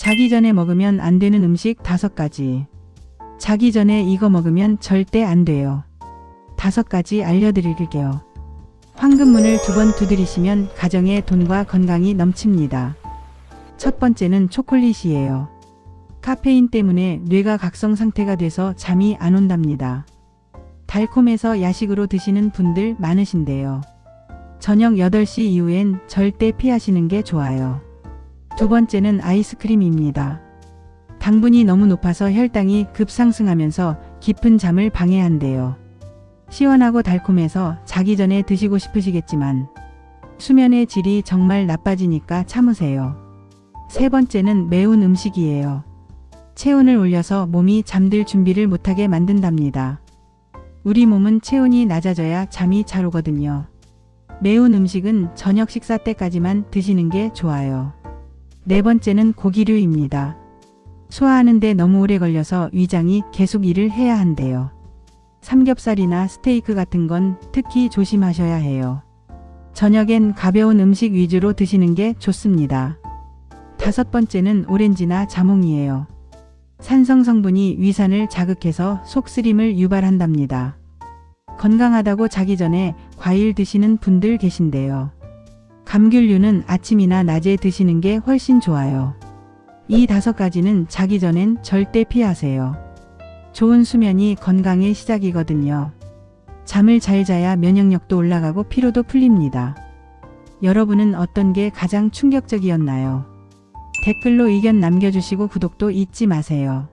자기 전에 먹으면 안 되는 음식 다섯 가지. 자기 전에 이거 먹으면 절대 안 돼요. 다섯 가지 알려드릴게요. 황금문을 두 번 두드리시면 가정에 돈과 건강이 넘칩니다. 첫 번째는 초콜릿이에요. 카페인 때문에 뇌가 각성 상태가 돼서 잠이 안 온답니다. 달콤해서 야식으로 드시는 분들 많으신데요. 저녁 8시 이후엔 절대 피하시는 게 좋아요. 두 번째는 아이스크림입니다. 당분이 너무 높아서 혈당이 급상승하면서 깊은 잠을 방해한대요. 시원하고 달콤해서 자기 전에 드시고 싶으시겠지만 수면의 질이 정말 나빠지니까 참으세요. 세 번째는 매운 음식이에요. 체온을 올려서 몸이 잠들 준비를 못하게 만든답니다. 우리 몸은 체온이 낮아져야 잠이 잘 오거든요. 매운 음식은 저녁 식사 때까지만 드시는 게 좋아요. 네 번째는 고기류입니다. 소화하는데 너무 오래 걸려서 위장이 계속 일을 해야 한대요. 삼겹살이나 스테이크 같은 건 특히 조심하셔야 해요. 저녁엔 가벼운 음식 위주로 드시는 게 좋습니다. 다섯 번째는 오렌지나 자몽이에요. 산성 성분이 위산을 자극해서 속쓰림을 유발한답니다. 건강하다고 자기 전에 과일 드시는 분들 계신데요. 감귤류는 아침이나 낮에 드시는 게 훨씬 좋아요. 이 다섯 가지는 자기 전엔 절대 피하세요. 좋은 수면이 건강의 시작이거든요. 잠을 잘 자야 면역력도 올라가고 피로도 풀립니다. 여러분은 어떤 게 가장 충격적이었나요? 댓글로 의견 남겨주시고 구독도 잊지 마세요.